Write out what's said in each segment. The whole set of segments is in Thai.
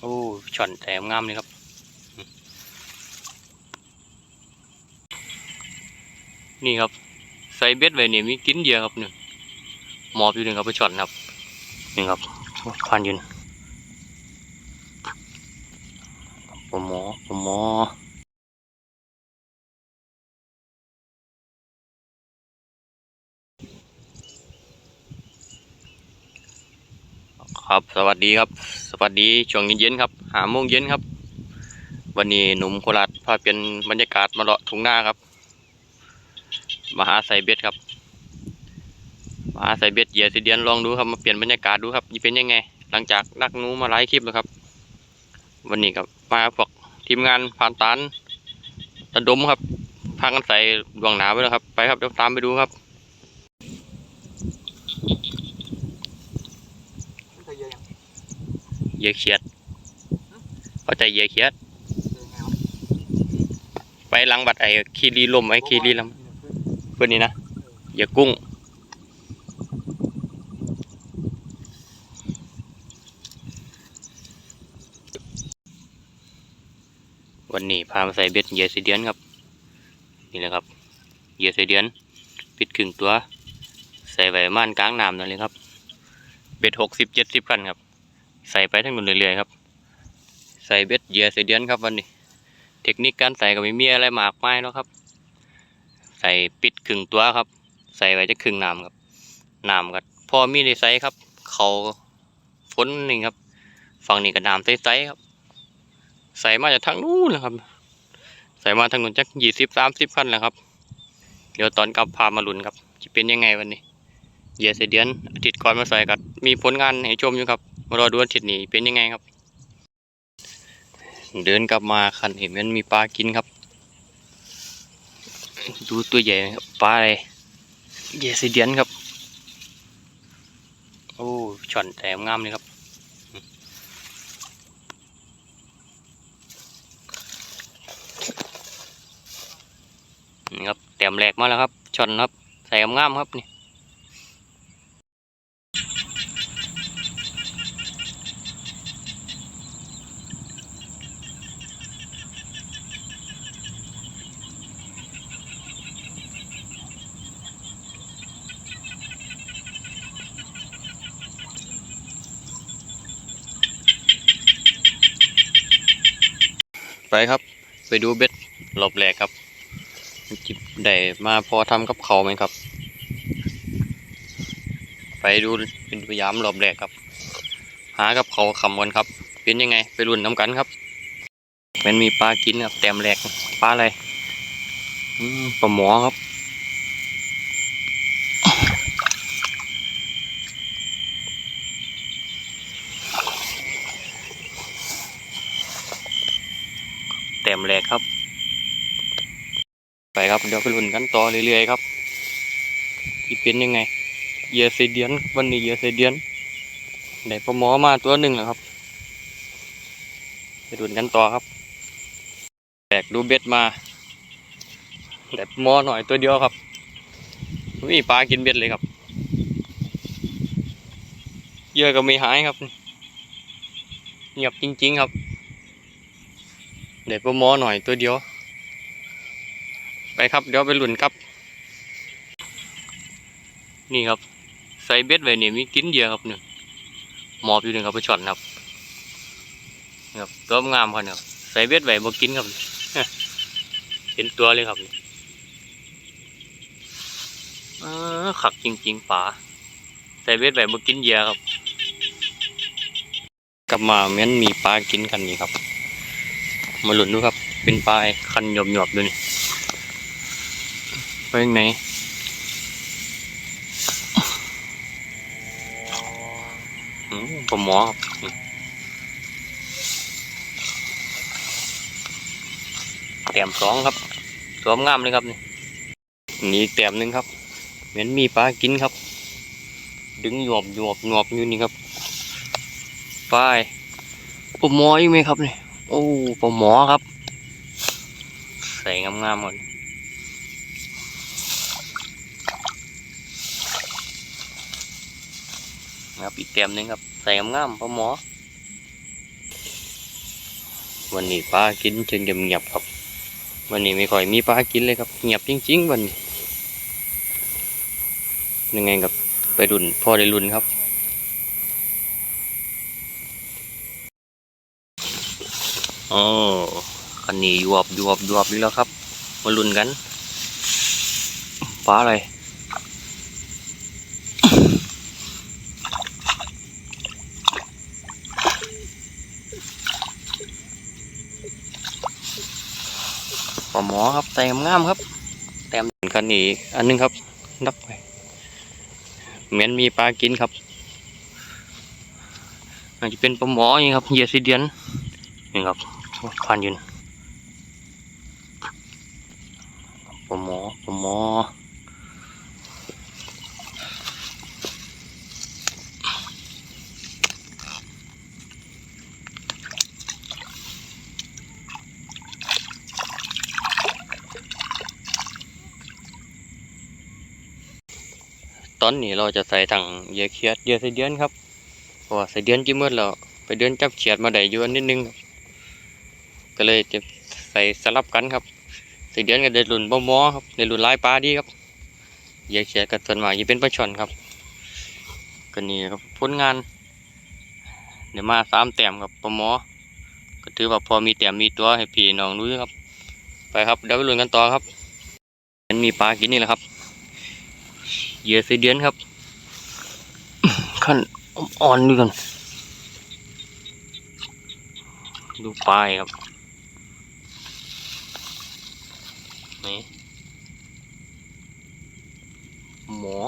โอ้ช่อนแต่งามเลยครับนี่ครับใส่เบ็ดไว้นี่มีกินเดียวครับหนึ่งหมอบอยู่หนึ่งครับไปช่อนครับนี่ครับพันยืนปลาหมอปลาหมอ ครับสวัสดีครับ สวัสดีช่วงเย็นๆครับหาโมงเย็นครับ วันนี้หนุ่มโคราชพาเป็นบรรยากาศมาเลาะทุ่งนาครับมาหาใส่เบ็ดครับมาหาใส่เบ็ดเหยื่อสีเดียนลองดูครับมาเปลี่ยนบรรยากาศดูครับจะเป็นยังไง หลังจากนักนูมาหลายคลิปแล้วครับ วันนี้ครับมาพวกทีมงานผ่านตานระดมครับพากันใส่ดวงหนาไปแล้วครับ ไปครับเดี๋ยวตามไปดูครับ เคยเยอะยัง เหยื่อเขียด เข้าใจเหยื่อเขียดเจอไงวะไปหลังบัดไอ้คีรีลมไอ้คีรีลมเพื่อนนี่นะเหยื่อกุ้งวันนี้พามาใส่เบ็ดเหยื่อสีเดือนครับ นี่แหละครับเหยื่อสีเดือน ปิดครึ่งตัว ใส่ไว้ม่านกลางน้ำนั่นเลยครับ เบ็ดหกสิบเจ็ดสิบกันครับ ใส่ไปทั้งหมดเรื่อยๆครับ ใส่เบ็ดเหยื่อสีเดือนครับวันนี้ เทคนิคการใส่ก็ไม่มีอะไรมากมายแล้วครับ ใส่ปิดครึ่งตัวครับ ใส่ไว้จะครึ่งน้ำครับน้ำก็พอมีในใส่ครับ เขาฝนนี่ครับ ฝั่งนี้ก็น้ำใสๆครับ ใส่มาจากทางนู้นนะครับ ใส่มาทางนู้นจักยี่สิบสามสิบคันแล้วครับ เดี๋ยวตอนกลับพามาลุ้นครับจะเป็นยังไงวันนี้เหยียดเสเดือนอาทิตย์ก่อนมาใส่กัดมีผลงานให้ชมอยู่ครับ รอดูอาทิตย์นี้เป็นยังไงครับ เดินกลับมาคันเห็นมันมีปลากินครับ ดูตัวใหญ่ครับปลาอะไรเยียดเสเดือนครับ โอ้ช่อนแต่งามเลยครับนี่ครับเตรียมแหลกมาแล้วครับชนครับใส่งามครับนี่ ไปครับ ไปดูเบ็ดรอบแรกครับจิบได้มาพอทำกับเขาวไหมครับ ไปดูเป็นพยายามรอบแรกครับ หากับเขาวคำกันครับ เป็นยังไง ไปรุ่นน้ำกันครับ มันมีปลากินครับแต้มแรกปลาอะไรอืมปลาหมอครับ แต้มแรกครับ ไปครับเดี๋ยวไปลุ้นกันต่อเรื่อยๆครับที่เป็นยังไงเหยื่อเซเดียนวันนี้เหยื่อเซเดียนได้ปลาหมอมาตัวหนึ่งแล้วครับไปลุ้นกันต่อครับแบกดูเบ็ดมาได้ปลาหมอหน่อยตัวเดียวครับมีปลากินเบ็ดเลยครับเหยื่อก็ไม่หายครับเงียบจริง ๆ ครับได้ปลาหมอหน่อยตัวเดียว ไปครับ เดี๋ยวไปหลุนครับ นี่ครับ ใส่เบ็ดไว้เนี่ยมีกินเดียวครับเนี่ยหมอบอยู่หนึ่งครับไปช็อตครับนี่ครับตัวงามครับเนี่ยใส่เบ็ดไว้บ่กินครับเห็นตัวเลยครับเออขักจริงๆป่าใส่เบ็ดไว้บ่กินเยื่อครับ กลับมาเมือนมีปลากินกันนี่ครับ มาหลุนดูครับ เป็นปลาคันหยอบๆดูนี่ ไปไหนอืมผมหมอครับแต้มสองครับสวมงามเลยครับนี่นี่แต้มหนึ่งครับ เหมือนมีปลากินครับ ดึงหยวบหยวบหยวบอยู่นี่ครับไปปลาหมออีกไหมครับนี่โอ้ปลาหมอครับ ใส่งามๆหมด นะครับอีกเต็มหนึงครับใส่งามๆปลาหมอ วันนี้ปลากินเชิงเงียบๆครับ วันนี้ไม่ค่อยมีปลากินเลยครับเงียบจริง ๆ วันนี้ยังไงกับไปรุนพ่อได้รุนครับอ๋อคันนี้ยวบยวบยวบนี่แล้วครับ มาลุ้นกันปลาอะไร ปลาหมอครับแต้มงามครับแต้มคันนี้อันหนึงครับนับไปเหมือนมีปลากินครับอาจจะเป็นปลาหมอนี่ครับเหยียดซีเดียนนี่ครับพันยืนปลาหมอปลาหมอ ตอนนี้เราจะใส่ถังเหยียดเขียดเหยียดซีเดียนครับเพราะว่าซีเดียนจิ้มเมื่อเราไปเดินจับเขียดมาได้อยู่นนิดนึงก็เลยจะใส่สลับกันครับสีเดือนก็ได้รุ่นบ่มอครับได้รุ่นลายปลาดีครับเหยายเขียดกับส่วนมากจะเป็นปลาช่อนครับก็นี่ครับผลงาน เดี๋ยวมาสามแต้มครับปลาหมอก็ถือว่าพอมีแต้มมีตัวให้พี่น้องดูอยู่ครับ ไปครับเดี๋ยวไปลุ้นกันต่อครับมันมีปลากินนี่แหละครับ เหยื่อสีเดือนครับ ขั้นอ่อนๆดูกันดูปลายครับ นี่ หมอ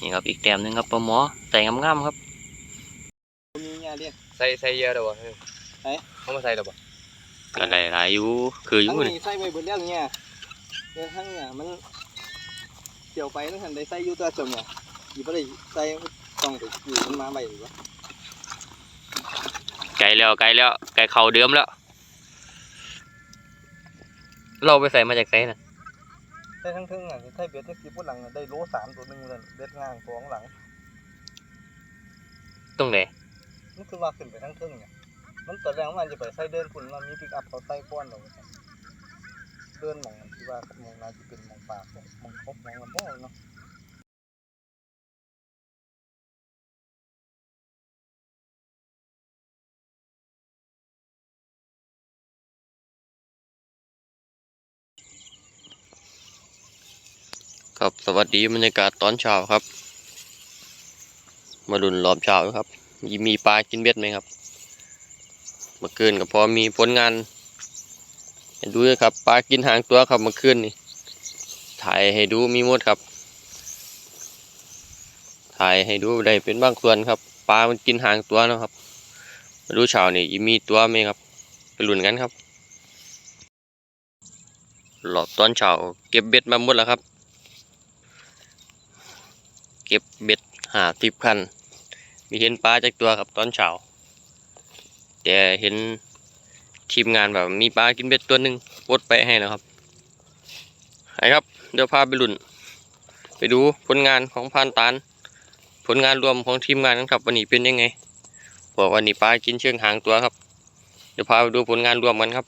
นี่ครับอีกแต้มหนึงครับปลาหมอใส่งามๆครับมีเงี้ยเรียกใส่ใส่เยอะเดี๋ยวบ่ใส่เขามาใส่เดี๋ยวบ่ ก็ได้หลายอยู่คืออยู่ทั้งนี่นี้ใส่ไปเบิดแล้วเนี่ยเออทั้งเนี่ยมันเกี่ยวไปนั่นทันได้ใส่อยู่ตัวจมเนี่ยอีบ่ได้ใส่ต้องไปอยู่มันมาใบหรือวะไก่แล้วไก่แล้วไก่เข่าเดิมแล้ว เราไปใส่มาจากไสน่ะใส่ทั้งทึ่งอะใส่เบ็ดที่สิบหลังอะได้โลสามตัวหนึงเลยเบ็ดง่างตัวข้างหลังตรงไหนนี่คือว่าขึ้นไปทั้งทึ่งเนี่ย มันตอนแรกมันจะไปใส่เดินพุ่นมันมีปิกอัพเขาใส่ป้อนเราเดินหมองที่ว่าหมองนาจะเป็นมองปากมองครบมองลำบ่เนาะครับสวัสดีบรรยากาศตอนเช้าครับ มาดุนรอบเช้าครับ มีปลากินเบ็ดไหมครับ เมื่อคืนก็พอมีผลงานให้ดูครับปลากินหางตัวครับเมื่อคืนนี่ถ่ายให้ดูมีหมดครับ ถ่ายให้ดูได้เป็นบางส่วนครับปลามันกินหางตัวนะครับมาดูเช้านี่มีตัวไหมครับ ไปลุ้นกันครับ หลอบตอนเช้าเก็บเบ็ดมาหมดแล้วครับ เก็บเบ็ดหาทิพคัน มีเห็นปลาจากตัวครับตอนเช้า แต่เห็นทีมงานแบบมีปลากินเบ็ดตัวหนึ่งวดไปให้แล้วครับไปครับ เดี๋ยวพาไปลุ่น ไปดูผลงานของพานตาน ผลงานรวมของทีมงานกันครับวันนี้เป็นยังไงบอกวันนี้ปลากินเชืองหางตัวครับ เดี๋ยวพาไปดูผลงานรวมกันครับ